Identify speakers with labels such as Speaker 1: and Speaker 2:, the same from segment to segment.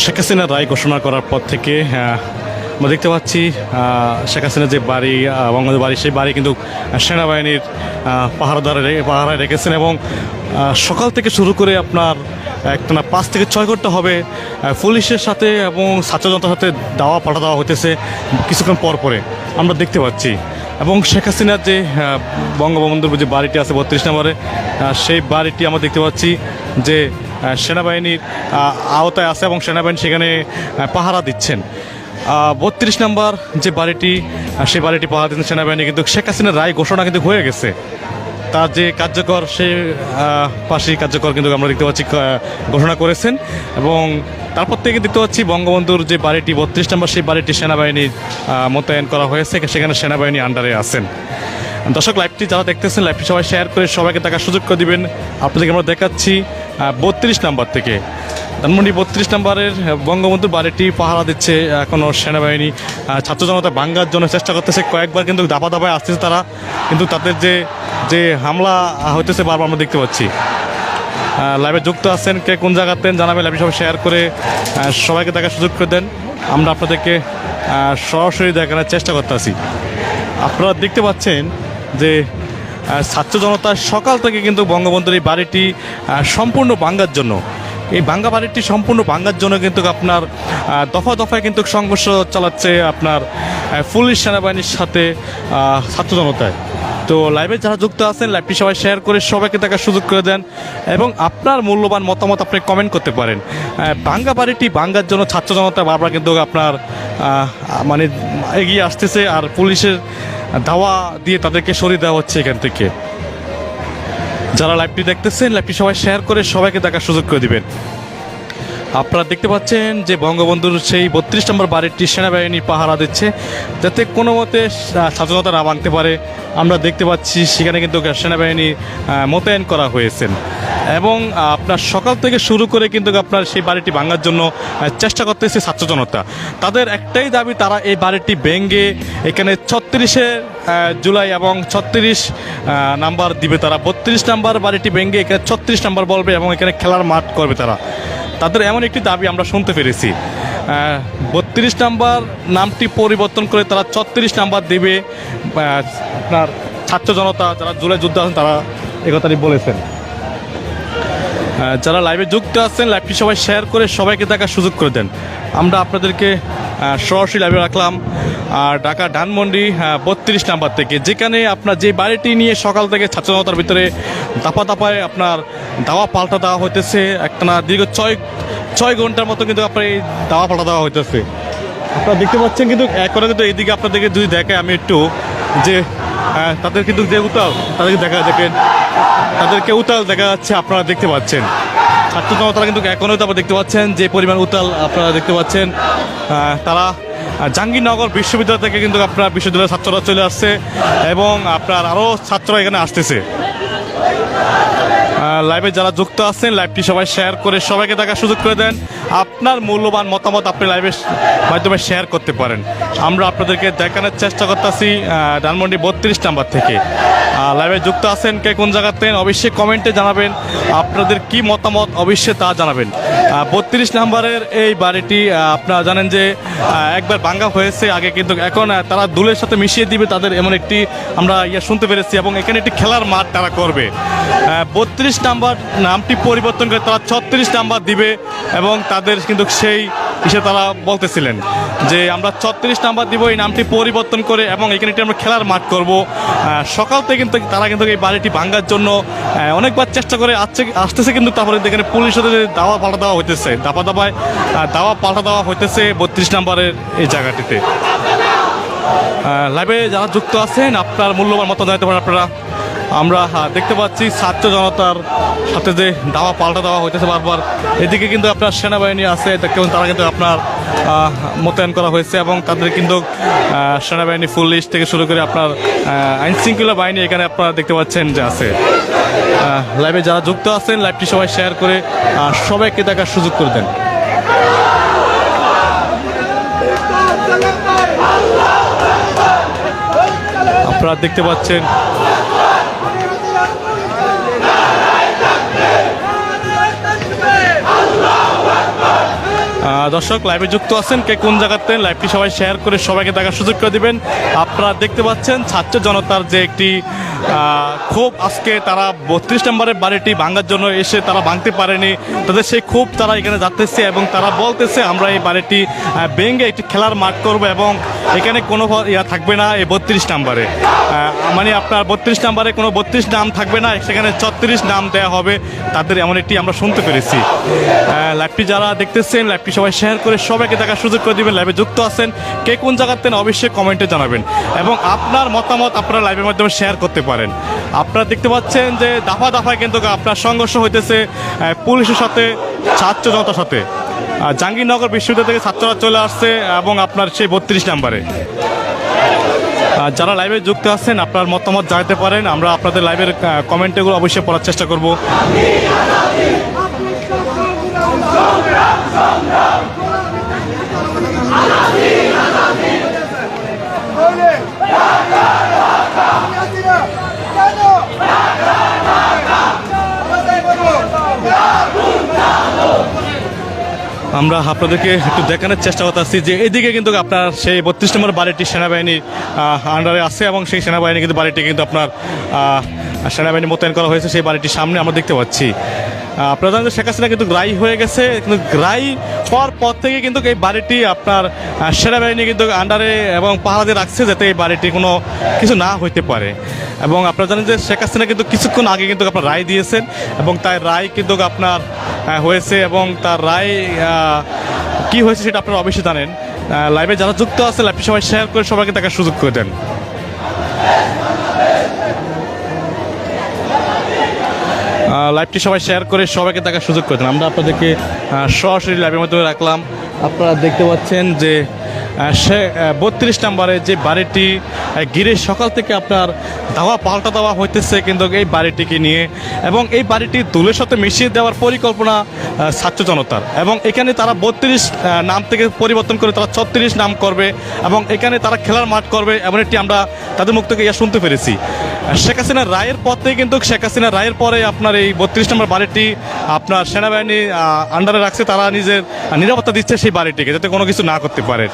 Speaker 1: শেখ হাসিনার রায় ঘোষণা করার পর থেকে আমরা দেখতে পাচ্ছি শেখ হাসিনার যে বাড়ি বঙ্গবন্ধু বাড়ি, সেই বাড়ি কিন্তু সেনাবাহিনীর পাহারাদারে পাহারায় রেখেছেন এবং সকাল থেকে শুরু করে আপনার একটা না পাঁচ থেকে ছয় ঘণ্টা হবে পুলিশের সাথে এবং ছাত্রজনতার সাথে দাওয়া পাঠা দেওয়া হইতেছে কিছুক্ষণ পর পরে আমরা দেখতে পাচ্ছি। এবং শেখ হাসিনার যে বঙ্গবন্ধুর যে বাড়িটি আছে বত্রিশ নম্বরে সেই বাড়িটি আমরা দেখতে পাচ্ছি যে সেনাবাহিনীর আওতায় আছে এবং সেনাবাহিনী সেখানে পাহারা দিচ্ছেন। বত্রিশ নম্বর যে বাড়িটি সে বাড়িটি পাহারা দিচ্ছেন সেনাবাহিনী কিন্তু শেখ হাসিনার রায় ঘোষণা কিন্তু হয়ে গেছে। তার যে কার্যকর সে পাশেই কার্যকর কিন্তু আমরা দেখতে পাচ্ছি ঘোষণা করেছেন। এবং তারপর থেকে দেখতে পাচ্ছি বঙ্গবন্ধুর যে বাড়িটি বত্রিশ নম্বর সেই বাড়িটি সেনাবাহিনীর আহ, মোতায়েন করা হয়েছে। সেখানে সেনাবাহিনী আন্ডারে আছেন। দর্শক লাইভটি যারা দেখতেছেন লাইভটি সবাই শেয়ার করে সবাইকে দেখার সুযোগ করে দিবেন। আপনাদেরকে আমরা দেখাচ্ছি বত্রিশ নাম্বার থেকে। ধানমন্ডি বত্রিশ নম্বরের বঙ্গবন্ধুর বাড়িটি পাহারা দিচ্ছে এখনও সেনাবাহিনী। ছাত্র জনতা ভাঙ্গার জন্য চেষ্টা করতেছে। কয়েকবার কিন্তু দাবা দাবায় আসতেছে তারা। কিন্তু তাদের যে যে হামলা হইতেছে বারবার আমরা দেখতে পাচ্ছি। লাইভে যুক্ত আছেন। কে কোন জায়গাতে জানাবেন। লাইভে সবাই শেয়ার করে সবাইকে দেখার সুযোগ করে দেন। আমরা আপনাদেরকে সরাসরি দেখানোর চেষ্টা করতেছি। আপনারা দেখতে পাচ্ছেন যে ছাত্র জনতা সকাল থেকে কিন্তু বঙ্গবন্ধুর এই বাড়িটি সম্পূর্ণ ভাঙ্গার জন্য। এই ভাঙ্গা বাড়িটি সম্পূর্ণ ভাঙ্গার জন্য কিন্তু আপনার দফা দফায় কিন্তু সংঘর্ষ চালাচ্ছে আপনার পুলিশ সেনাবাহিনীর সাথে ছাত্র জনতায়। তো লাইভে যারা যুক্ত আছেন, লাইভটি সবাই শেয়ার করে সবাইকে দেখার সুযোগ করে দেন এবং আপনার মূল্যবান মতামত আপনি কমেন্ট করতে পারেন। ভাঙ্গা বাড়িটি ভাঙ্গার জন্য ছাত্র জনতা বারবার কিন্তু আপনার মানে এগিয়ে আসতেছে আর পুলিশের ধাওয়া দিয়ে তাদেরকে সরিয়ে দেওয়া হচ্ছে এখান থেকে। যারা লাইভটি দেখতেছেন লাইভটি সবাই শেয়ার করে সবাইকে দেখার সুযোগ করে দিবেন। আপনারা দেখতে পাচ্ছেন যে বঙ্গবন্ধুর সেই বত্রিশ নম্বর বাড়িটি সেনাবাহিনী পাহারা দিচ্ছে, যাতে কোনো মতে স্বাধীনতা না ভাঙতে পারে। আমরা দেখতে পাচ্ছি সেখানে কিন্তু সেনাবাহিনী মোতায়েন করা হয়েছেন এবং আপনার সকাল থেকে শুরু করে কিন্তু আপনার সেই বাড়িটি ভাঙার জন্য চেষ্টা করতেছে ছাত্র জনতা। তাদের একটাই দাবি, তারা এই বাড়িটি ভেঙে এখানে ছত্রিশে জুলাই এবং ছত্রিশ নাম্বার দিবে তারা। বত্রিশ নাম্বার বাড়িটি ভেঙে এখানে ছত্রিশ নাম্বার বলবে এবং এখানে খেলার মাঠ করবে তারা। তাদের এমন একটি দাবি আমরা শুনতে পেরেছি। বত্রিশ নাম্বার নামটি পরিবর্তন করে তারা ছত্রিশ নাম্বার দেবে আপনার ছাত্র জনতা, যারা জুলাই যুদ্ধ আছেন, তারা এ কথাটি বলেছেন। যারা লাইভে যুক্ত আছেন, লাইভটি সবাই শেয়ার করে সবাইকে দেখার সুযোগ করে দেন। আমরা আপনাদেরকে সরাসরি লাইভে রাখলাম। ঢাকা ধানমন্ডি বত্রিশ নাম্বার থেকে। যেখানে আপনার যে বাড়িটি নিয়ে সকাল থেকে ছাত্র জনতার ভিতরে দাপা দাপায় আপনার দাওয়া পাল্টা দেওয়া হইতেছে একটা না দীর্ঘ ছয় ছয় ঘণ্টার মতো কিন্তু আপনার এই দাওয়া পাল্টা দেওয়া হইতেছে। আপনারা দেখতে পাচ্ছেন কিন্তু এখন কিন্তু এইদিকে আপনাদেরকে যদি দেখে আমি একটু যে তাদের কিন্তু যে উতাল, তাদেরকে দেখা দেখেন, তাদেরকে উতাল দেখা যাচ্ছে, আপনারা দেখতে পাচ্ছেন। ছাত্র কিন্তু এখনও তো আপনারা দেখতে পাচ্ছেন যে পরিমাণ উতাল আপনারা দেখতে পাচ্ছেন। তারা জাহাঙ্গীরনগর বিশ্ববিদ্যালয় থেকে কিন্তু আপনার বিশ্ববিদ্যালয়ের ছাত্ররা চলে আসছে এবং আপনার আরও ছাত্র এখানে আসতেছে। লাইভে যারা যুক্ত আছেন লাইভটি সবাই শেয়ার করে সবাইকে দেখার সুযোগ করে দেন। আপনার মূল্যবান মতামত আপনি লাইভের মাধ্যমে শেয়ার করতে পারেন। আমরা আপনাদেরকে দেখানোর চেষ্টা করতেছি ডানমন্ডি বত্রিশ নাম্বার থেকে। লাইভে যুক্ত আছেন কে কোন জায়গাতে অবশ্যই কমেন্টে জানাবেন। আপনাদের কি মতামত, অবশ্যই তা জানাবেন। বত্রিশ নাম্বারের এই বাড়িটি আপনারা জানেন যে একবার ভাঙ্গা হয়েছে আগে, কিন্তু এখন তারা দুলের সাথে মিশিয়ে দিবে, তাদের এমন একটি আমরা ইয়ে শুনতে পেরেছি এবং এখানে একটি খেলার মাঠ তারা করবে। বত্রিশ নাম্বার নামটি পরিবর্তন করে তারা ছত্রিশ নাম্বার দিবে এবং তাদের কিন্তু সেই হিসেবে তারা বলতেছিলেন যে আমরা ছত্রিশ নাম্বার দিব, এই নামটি পরিবর্তন করে এবং এখানে একটি আমরা খেলার মাঠ করব। সকাল থেকে কিন্তু তারা কিন্তু এই বাড়িটি ভাঙ্গার জন্য অনেকবার চেষ্টা করে আসছে, আসতেছে কিন্তু তারপরে এখানে পুলিশের দাওয়া পাল্টা দেওয়া হইতেছে, দাপা দাপায় দাওয়া পাল্টা দেওয়া হইতেছে বত্রিশ নাম্বারের এই জায়গাটিতে। লাইভে যারা যুক্ত আছেন, আপনার মূল্যবান মতো জানাতে পারেন আপনারা। আমরা দেখতে পাচ্ছি ছাত্র জনতার সাথে যে দাওয়া, পাল্টা দেওয়া হইতেছে বারবার। এদিকে কিন্তু আপনার সেনাবাহিনী আছে তারা কিন্তু আপনার মোতায়েন করা হয়েছে এবং তাদের কিন্তু সেনাবাহিনী পুলিশ থেকে শুরু করে আপনার আইন শৃঙ্খলা বাহিনী এখানে আপনারা দেখতে পাচ্ছেন যে আছে। লাইভে যারা যুক্ত আছেন লাইভটি সবাই শেয়ার করে সবাইকে দেখার সুযোগ করে দেন। আপনারা দেখতে পাচ্ছেন দর্শক লাইভে যুক্ত আছেন কে কোন জায়গাতে? লাইভটি সবাই শেয়ার করে সবাইকে দেখার সুযোগ করে দিবেন। আপনারা দেখতে পাচ্ছেন ছাত্র জনতার যে একটি ক্ষোভ, আজকে তারা বত্রিশ নম্বরের বাড়িটি ভাঙার জন্য এসে তারা ভাঙতে পারেনি। তাদের সেই ক্ষোভ তারা এখানে যাচ্ছে এবং তারা বলতেছে, আমরা এই বাড়িটি ভেঙে একটি খেলার মাঠ করব এবং এখানে কোনো ইয়া থাকবে না এই বত্রিশ নাম্বারে। মানে আপনার বত্রিশ নাম্বারে কোনো বত্রিশ নাম থাকবে না, সেখানে ছত্রিশ নাম দেওয়া হবে। তাদের এমন একটি আমরা শুনতে পেরেছি। লাইভটি যারা দেখতেছেন লাইভটি সবাই শেয়ার করে সবাইকে দেখার সুযোগ করে দিবেন লাইভে যুক্ত আছেন। কে কোন জায়গাতে অবশ্যই কমেন্টে জানাবেন। এবং আপনার মতামত আপনারা লাইভের মাধ্যমে শেয়ার করতে পারেন। আপনারা দেখতে পাচ্ছেন যে দাফা দাফায় কিন্তু আপনার সংঘর্ষ হইতেছে পুলিশের সাথে, ছাত্র জনতার সাথে। জাহাঙ্গীরনগর বিশ্ববিদ্যালয় থেকে ছাত্ররা চলে আসছে এবং আপনার সেই বত্রিশ নাম্বারে। যারা লাইভে যুক্ত আছেন, আপনার মতামত জানাতে পারেন। আমরা আপনাদের লাইভের কমেন্টগুলো অবশ্যই পড়ার চেষ্টা করব। আমরা আপনাদেরকে একটু দেখানোর চেষ্টা করতেছি যে এদিকে কিন্তু আপনার সেই বত্রিশ নম্বর বাড়িটি সেনাবাহিনীর আন্ডারে আছে এবং সেই সেনাবাহিনী কিন্তু বাড়িটি কিন্তু আপনার সেনাবাহিনী মোতায়েন করা হয়েছে, সেই বাড়িটির সামনে আমরা দেখতে পাচ্ছি। আপনারা জানেন শেখ হাসিনা কিন্তু গ্রাই হয়ে গেছে, কিন্তু গ্রাই হওয়ার পর থেকে কিন্তু এই বাড়িটি আপনার সেনাবাহিনী কিন্তু আন্ডারে এবং পাহারা দিয়ে রাখছে যাতে এই বাড়িটি কোনো কিছু না হইতে পারে। এবং আপনারা জানেন যে শেখ হাসিনা কিন্তু কিছুক্ষণ আগে কিন্তু আপনার রায় দিয়েছেন এবং তাই রায় কিন্তু আপনার হয়েছে এবং তার রায় কি হয়েছে সেটা আপনারা অবশ্যই জানেন। লাইভে যারা যুক্ত আছে লাইভটি সবাই শেয়ার করে সবাইকে দেখার সুযোগ করে দেন। লাইভটি সবাই শেয়ার করে সবাইকে দেখার সুযোগ করে দেন। আমরা আপনাদেরকে সরাসরি লাইভের মাধ্যমে রাখলাম। আপনারা দেখতে পাচ্ছেন যে সে বত্রিশ নম্বরে যে বাড়িটি গিরে সকাল থেকে আপনার দাওয়া, পাল্টা দেওয়া হইতেছে কিন্তু এই বাড়িটিকে নিয়ে। এবং এই বাড়িটি দুলের সাথে মিশিয়ে দেওয়ার পরিকল্পনা ছাত্র জনতার। এবং এখানে তারা বত্রিশ নাম থেকে পরিবর্তন করে তারা ছত্রিশ নাম করবে এবং এখানে তারা খেলার মাঠ করবে এমন একটি আমরা তাদের মুখ থেকে ইয়া শুনতে পেরেছি। শেখ হাসিনা রায়ের পথে কিন্তু শেখ হাসিনা রায়ের পরে আপনার এই বত্রিশ নম্বর বাড়িটি আপনার সেনাবাহিনী আন্ডারে রাখছে, তারা নিজের নিরাপত্তা দিচ্ছে সেই বাড়িটিকে, যাতে কোনো কিছু না করতে পারে।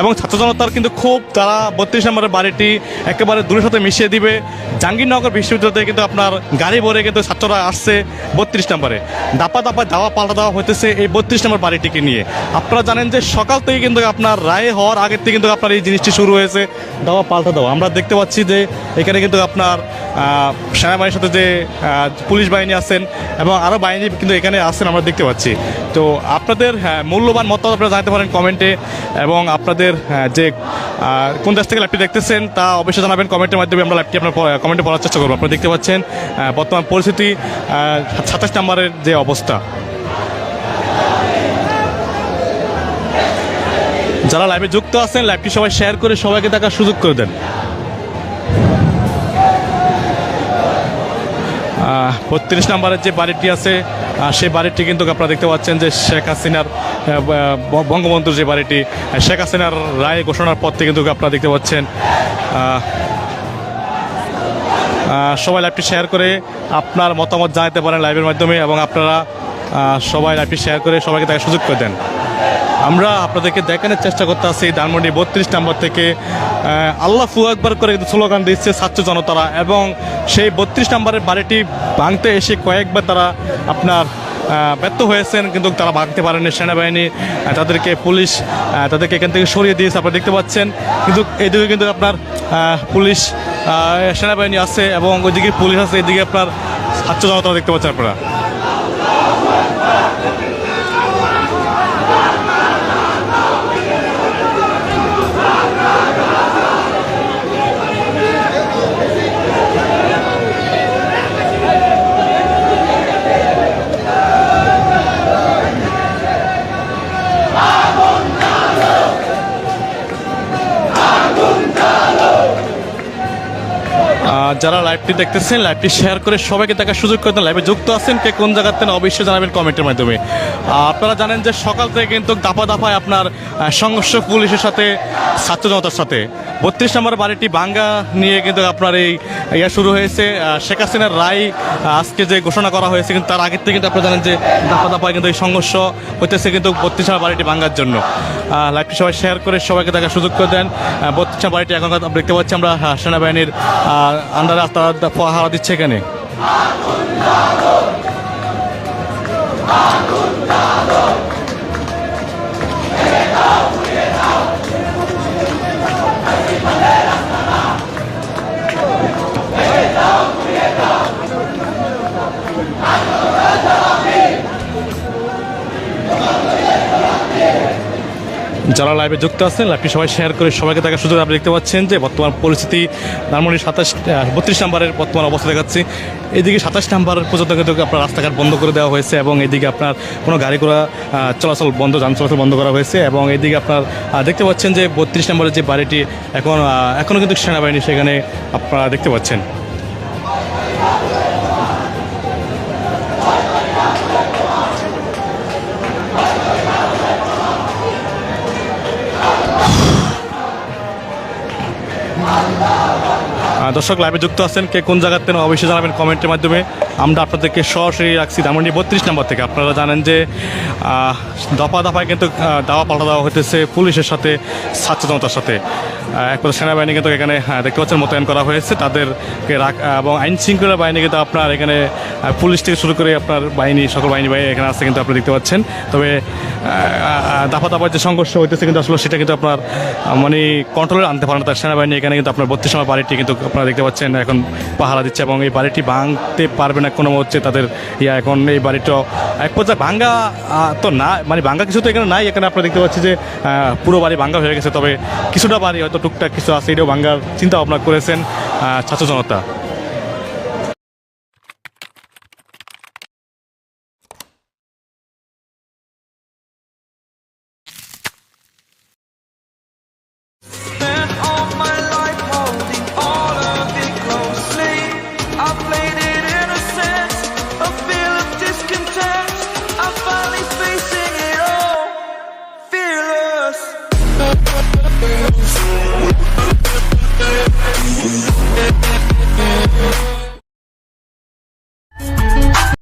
Speaker 1: এবং ছাত্র জনতার কিন্তু খুব তারা বত্রিশ নম্বরের বাড়িটি একেবারে দূরের সাথে মিশিয়ে দিবে। জাহাঙ্গীরনগর বিশ্ববিদ্যালয় কিন্তু আপনার গাড়ি ভরে কিন্তু ছাত্ররা আসছে বত্রিশ নম্বরে। দাপা দাপা দাওয়া পাল্টা দেওয়া হইতেছে এই বত্রিশ নম্বর বাড়িটিকে নিয়ে। আপনারা জানেন যে সকাল থেকে কিন্তু আপনার রায় হওয়ার আগের থেকে কিন্তু আপনার এই জিনিসটি শুরু হয়েছে। দাওয়া পাল্টা দেওয়া। আমরা দেখতে পাচ্ছি যে এখানে কিন্তু আপনার সেনাবাহিনীর সাথে যে পুলিশ বাহিনী আছেন এবং আরও বাহিনী কিন্তু এখানে আছেন আমরা দেখতে পাচ্ছি। তো আপনাদের হ্যাঁ, মূল্যবান মতামত আপনারা জানতে পারেন কমেন্টে এবং আপনাদের যে কোন দেশ থেকে ল্যাপটি দেখতেছেন, তা অবশ্যই জানাবেন কমেন্টের মাধ্যমে আমরা ল্যাপটি আপনার কমেন্টে পড়ার চেষ্টা করব। আপনারা দেখতে পাচ্ছেন বর্তমান পরিস্থিতি সাতাশ নম্বরের যে অবস্থা। যারা লাইভে যুক্ত আছেন লাইভটি সবাই শেয়ার করে সবাইকে দেখার সুযোগ করে দেন। বত্রিশ নম্বরের যে বাড়িটি আছে সেই বাড়িটি কিন্তু আপনারা দেখতে পাচ্ছেন যে শেখ হাসিনার বঙ্গবন্ধুর যে বাড়িটি শেখ হাসিনার রায় ঘোষণার পর থেকে কিন্তু আপনারা দেখতে পাচ্ছেন সবাই লাইভটি শেয়ার করে আপনার মতামত জানাতে পারেন লাইভের মাধ্যমে এবং আপনারা সবাই লাইভটি শেয়ার করে সবাইকে তাকে সুযোগ করে দেন। আমরা আপনাদেরকে দেখানোর চেষ্টা করতে আছি ধানমন্ডি বত্রিশ নম্বর থেকে আল্লাহ ফু একবার করে কিন্তু স্লোগান দিচ্ছে ছাত্র জনতারা এবং সেই বত্রিশ নম্বরের বাড়িটি ভাঙতে এসে কয়েকবার তারা আপনার ব্যর্থ হয়েছেন কিন্তু তারা ভাঙতে পারেনি সেনাবাহিনী তাদেরকে পুলিশ তাদেরকে এখান থেকে সরিয়ে দিয়েছে আপনারা দেখতে পাচ্ছেন। কিন্তু এদিকে কিন্তু আপনার পুলিশ সেনাবাহিনী আছে এবং ওইদিকে পুলিশ আছে, এদিকে আপনার ছাত্র জনতা দেখতে পাচ্ছেন আপনারা। যারা লাইভটি দেখতেছেন লাইভটি শেয়ার করে সবাইকে দেখার সুযোগ করে লাইভে যুক্ত আছেন কে কোন জায়গাতে অবশ্যই জানাবেন কমেন্টের মাধ্যমে। আপনারা জানেন যে সকাল থেকে কিন্তু দাপা দাপায় আপনার সংঘর্ষ পুলিশের সাথে, ছাত্র জনতার সাথে। বত্রিশ নম্বর বাড়িটি বাঙ্গা নিয়ে কিন্তু আপনার এই, ইয়া শুরু হয়েছে। শেখ হাসিনার রায় আজকে যে ঘোষণা করা হয়েছে, কিন্তু তার আগের থেকে কিন্তু আপনারা জানেন যে দাপা দাপায় কিন্তু এই সংঘর্ষ হইতেছে কিন্তু বত্রিশ নম্বর বাড়িটি ভাঙ্গার জন্য। লাইভটি সবাই শেয়ার করে সবাইকে দেখার সুযোগ করে দেন। বত্রিশ নম্বর বাড়িটি এখন দেখতে পাচ্ছি আমরা সেনাবাহিনীর আন্ডারে তারা পাহারা দিচ্ছে এখানে। যারা লাইভে যুক্ত আছেন লাইভটি সবাই শেয়ার করে সবাইকে দেখার সুযোগ আপনি দেখতে পাচ্ছেন যে বর্তমান পরিস্থিতি। ধানমন্ডি সাতাশ বত্রিশ নাম্বারের বর্তমান অবস্থা দেখাচ্ছি। এদিকে সাতাশ নাম্বার পর্যন্ত কিন্তু আপনার রাস্তাঘাট বন্ধ করে দেওয়া হয়েছে এবং এদিকে আপনার কোনো গাড়ি ঘোড়া চলাচল বন্ধ, যান চলাচল বন্ধ করা হয়েছে এবং এদিকে আপনার দেখতে পাচ্ছেন যে বত্রিশ নম্বরের যে বাড়িটি এখন এখনও কিন্তু সেনাবাহিনী সেখানে আপনারা দেখতে পাচ্ছেন। Maridal. দর্শক লাইভে যুক্ত আছেন কে কোন জায়গাতে অবশ্যই জানাবেন কমেন্টের মাধ্যমে। আমরা আপনাদেরকে সরাসরি রাখছি ধানমন্ডি বত্রিশ নম্বর থেকে। আপনারা জানেন যে দফা দফায় কিন্তু দাওয়া পাল্টা দেওয়া হতেছে পুলিশের সাথে জনতার সাথে। আহ, এক কথা সেনাবাহিনী কিন্তু এখানে দেখতে পাচ্ছেন মোতায়েন করা হয়েছে। তাদেরকে রাখ এবং আইন শৃঙ্খলা বাহিনী কিন্তু আপনার এখানে পুলিশ থেকে শুরু করে আপনার বাহিনী সকল বাহিনী বাহিনী এখানে আসছে কিন্তু আপনি দেখতে পাচ্ছেন। তবে দফা দফায় যে সংঘর্ষ হইতেছে কিন্তু আসলে সেটা কিন্তু আপনার মানে কন্ট্রোলে আনতে পারেন তার সেনাবাহিনী এখানে কিন্তু আপনার বত্রিশ সময় বাড়িটি কিন্তু আপনারা দেখতে পাচ্ছেন এখন পাহারা দিচ্ছে এবং এই বাড়িটি ভাঙতে পারবে না কোনো হচ্ছে তাদের ইয়া। এখন এই বাড়িটা এক পর্যায়ে ভাঙ্গা তো না মানে ভাঙ্গা কিছু তো এখানে নাই। এখানে আপনারা দেখতে পাচ্ছি যে পুরো বাড়ি ভাঙ্গা হয়ে গেছে। তবে কিছুটা বাড়ি হয়তো টুকটাক কিছু আছে, এটাও ভাঙ্গার চিন্তা ভাবনা করেছেন ছাত্র জনতা।